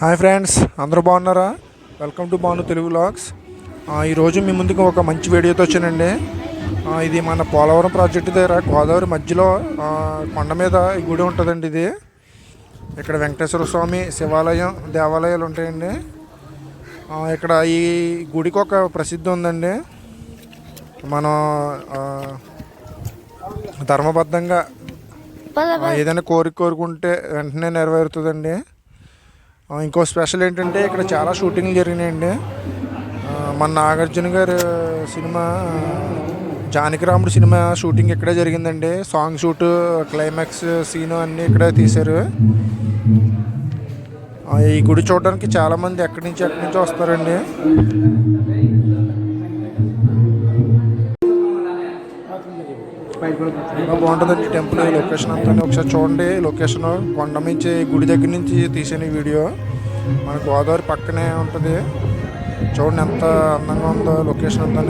Hi friends అందరూ బాగున్నారా? Welcome to Banu Telugu vlogs. ఈరోజు మీ ముందుకు ఒక మంచి వీడియోతో వచ్చానండి. ఇది మన పోలవరం ప్రాజెక్టు దగ్గర గోదావరి మధ్యలో కొండ మీద ఈ గుడి ఉంటుందండి ఇది. ఇక్కడ వెంకటేశ్వర స్వామి శివాలయం దేవాలయాలు ఉంటాయండి. ఇక్కడ ఈ గుడికి ఒక ప్రసిద్ధి ఉందండి. మనం ధర్మబద్ధంగా ఏదైనా కోరిక కోరుకుంటే వెంటనే నెరవేరుతుందండి. ఇంకో స్పెషల్ ఏంటంటే ఇక్కడ చాలా షూటింగ్లు జరిగినాయండి. మన నాగార్జున గారు సినిమా జానకిరాముడు సినిమా షూటింగ్ ఇక్కడే జరిగిందండి. సాంగ్ షూట్ క్లైమాక్స్ సీను అన్నీ ఇక్కడే తీశారు. ఈ గుడి చూడడానికి చాలామంది ఎక్కడి నుంచి ఎక్కడి నుంచి వస్తారండి. బాగుంటుందండి టెంపుల్ ఈ లొకేషన్ అంతా. ఒకసారి చూడండి లొకేషన్ కొండ నుంచి గుడి దగ్గర నుంచి తీసిన ఈ వీడియో. మన గోదావరి పక్కనే ఉంటుంది. చూడండి ఎంత అందంగా ఉందో లొకేషన్ అంతా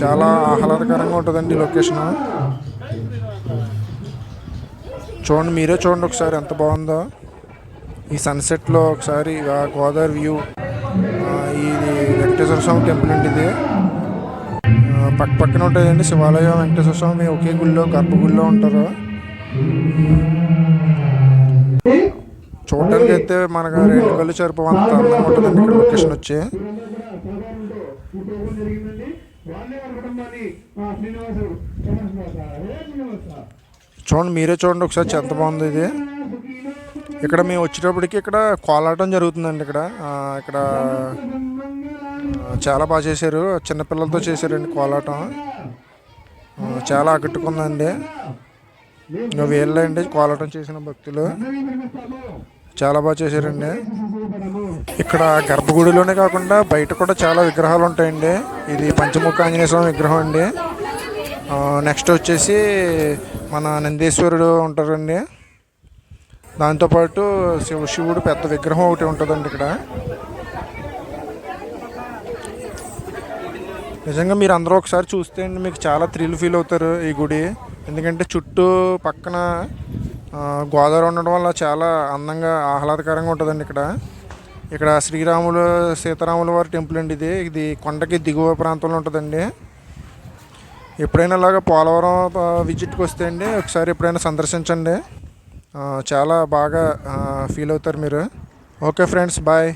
చాలా ఆహ్లాదకరంగా ఉంటుందండి లొకేషన్ చూడండి మీరే చూడండి ఒకసారి ఎంత బాగుందో. ఈ సన్సెట్లో ఒకసారి ఆ గోదావరి వ్యూ ఇది వెంకటేశ్వర స్వామి టెంపుల్ అండి ఇది. పక్క పక్కన ఉంటుందండి శివాలయం వెంకటేశ్వర స్వామి ఒకే గుళ్ళో గర్భగుళ్ళో ఉంటారు. చూడడానికి అయితే మనకు రెండు కళ్ళు సరిపోవంత అందంగా ఉంటుందండి ఇక్కడ లొకేషన్ వచ్చి. చూడండి మీరే చూడండి ఒకసారి ఎంత బాగుంది ఇది. ఇక్కడ మేము వచ్చేటప్పటికి ఇక్కడ కోలాటం జరుగుతుందండి ఇక్కడ. ఇక్కడ చాలా బాగా చేశారు. చిన్నపిల్లలతో చేశారండి కోలాటం. చాలా ఆకట్టుకుందండి. నువ్వు వెళ్ళండి కోలాటం చేసిన భక్తులు. చాలా బాగా చేశారండి. ఇక్కడ గర్భగుడిలోనే కాకుండా బయట కూడా చాలా విగ్రహాలు ఉంటాయండి. ఇది పంచముఖ ఆంజనేయ స్వామి విగ్రహం అండి. నెక్స్ట్ వచ్చేసి మన నందీశ్వరుడు ఉంటారండి. దాంతోపాటు శివ శివుడు పెద్ద విగ్రహం ఒకటి ఉంటుందండి ఇక్కడ. నిజంగా మీరు అందరూ ఒకసారి చూస్తే అండి మీకు చాలా థ్రిల్ ఫీల్ అవుతారు ఈ గుడి. ఎందుకంటే చుట్టూ పక్కన గోదావరి ఉండడం వల్ల చాలా అందంగా ఆహ్లాదకరంగా ఉంటుందండి ఇక్కడ. ఇక్కడ శ్రీరాములు సీతారాముల వారి టెంపుల్ అండి ఇది. ఇది కొండకి దిగువ ప్రాంతంలో ఉంటుందండి. ఎప్పుడైనా ఇలాగ పోలవరం విజిట్కి వస్తే అండి ఒకసారి ఎప్పుడైనా సందర్శించండి. చాలా బాగా ఫీల్ అవుతారు మీరు. Okay friends bye.